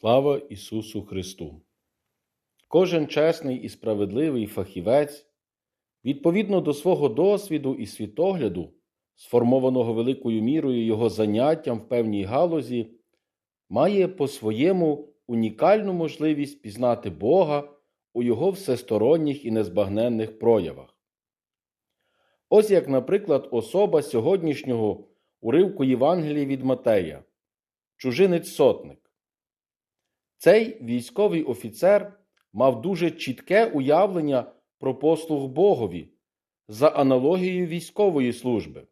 Слава Ісусу Христу! Кожен чесний і справедливий фахівець, відповідно до свого досвіду і світогляду, сформованого великою мірою його заняттям в певній галузі, має по-своєму унікальну можливість пізнати Бога у Його всесторонніх і незбагненних проявах. Ось як, наприклад, особа сьогоднішнього уривку Євангелія від Матея, чужинець сотник. Цей військовий офіцер мав дуже чітке уявлення про послуг Богові за аналогією військової служби.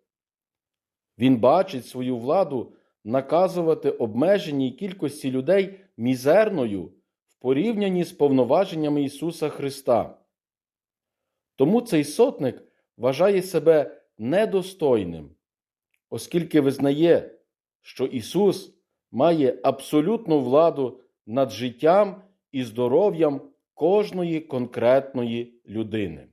Він бачить свою владу наказувати обмеженій кількості людей мізерною в порівнянні з повноваженнями Ісуса Христа. Тому цей сотник вважає себе недостойним, оскільки визнає, що Ісус має абсолютну владу над життям і здоров'ям кожної конкретної людини.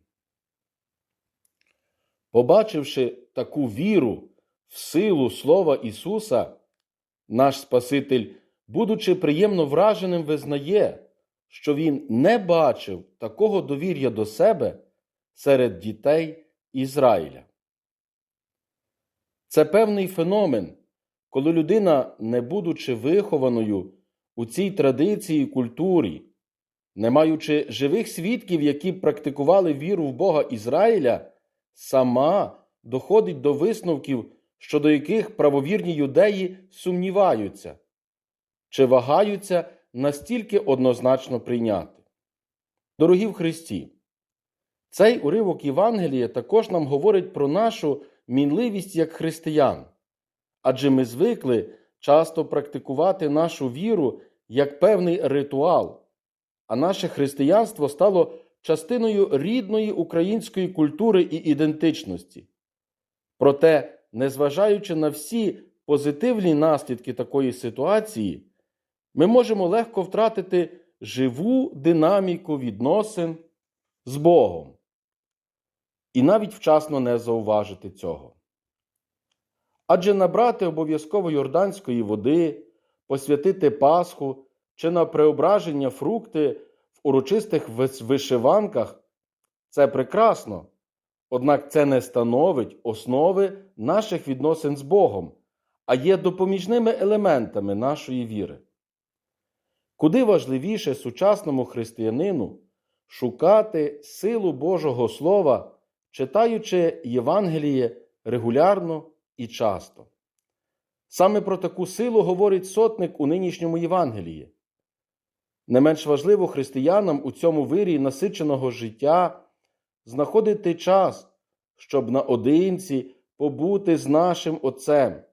Побачивши таку віру в силу Слова Ісуса, наш Спаситель, будучи приємно враженим, визнає, що Він не бачив такого довір'я до себе серед дітей Ізраїля. Це певний феномен, коли людина, не будучи вихованою у цій традиції і культурі, не маючи живих свідків, які практикували віру в Бога Ізраїля, сама доходить до висновків, щодо яких правовірні юдеї сумніваються чи вагаються настільки однозначно прийняти. Дорогі в Христі, цей уривок Євангелія також нам говорить про нашу мінливість як християн, адже ми звикли часто практикувати нашу віру як певний ритуал, а наше християнство стало частиною рідної української культури і ідентичності. Проте, незважаючи на всі позитивні наслідки такої ситуації, ми можемо легко втратити живу динаміку відносин з Богом і навіть вчасно не зауважити цього. Адже набрати обов'язково йорданської води, посвятити Пасху чи на преображення фрукти в урочистих вишиванках це прекрасно, однак це не становить основи наших відносин з Богом, а є допоміжними елементами нашої віри. Куди важливіше сучасному християнину шукати силу Божого Слова, читаючи Євангеліє регулярно і часто. Саме про таку силу говорить сотник у нинішньому Євангелії. Не менш важливо християнам у цьому вирі насиченого життя знаходити час, щоб наодинці побути з нашим Отцем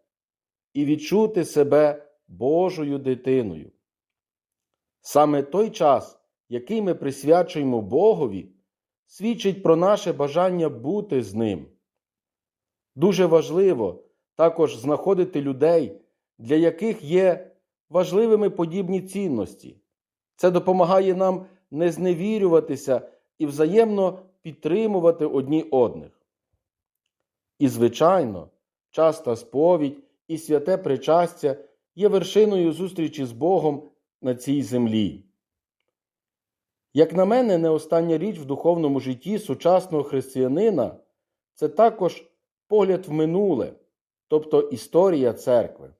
і відчути себе Божою дитиною. Саме той час, який ми присвячуємо Богові, свідчить про наше бажання бути з Ним. Дуже важливо також знаходити людей, для яких є важливими подібні цінності. Це допомагає нам не зневірюватися і взаємно підтримувати одні одних. І, звичайно, часта сповідь і святе причастя є вершиною зустрічі з Богом на цій землі. Як на мене, не остання річ в духовному житті сучасного християнина це також погляд в минуле, тобто історія церкви.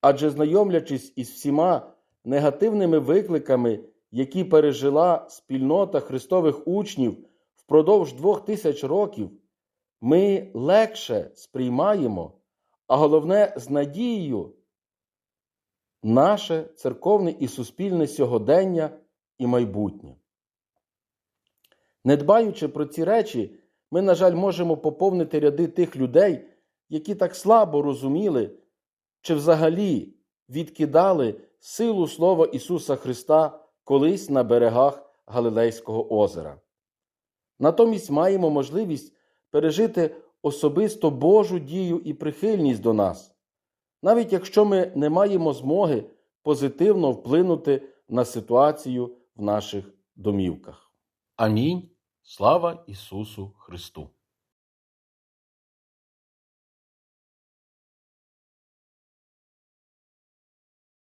Адже знайомлячись із всіма негативними викликами, які пережила спільнота Христових учнів впродовж двох тисяч років, ми легше сприймаємо, а головне з надією, наше церковне і суспільне сьогодення і майбутнє. Не дбаючи про ці речі, ми, на жаль, можемо поповнити ряди тих людей, які так слабо розуміли чи взагалі відкидали силу Слова Ісуса Христа колись на берегах Галилейського озера. Натомість маємо можливість пережити особисто Божу дію і прихильність до нас, навіть якщо ми не маємо змоги позитивно вплинути на ситуацію в наших домівках. Амінь. Слава Ісусу Христу!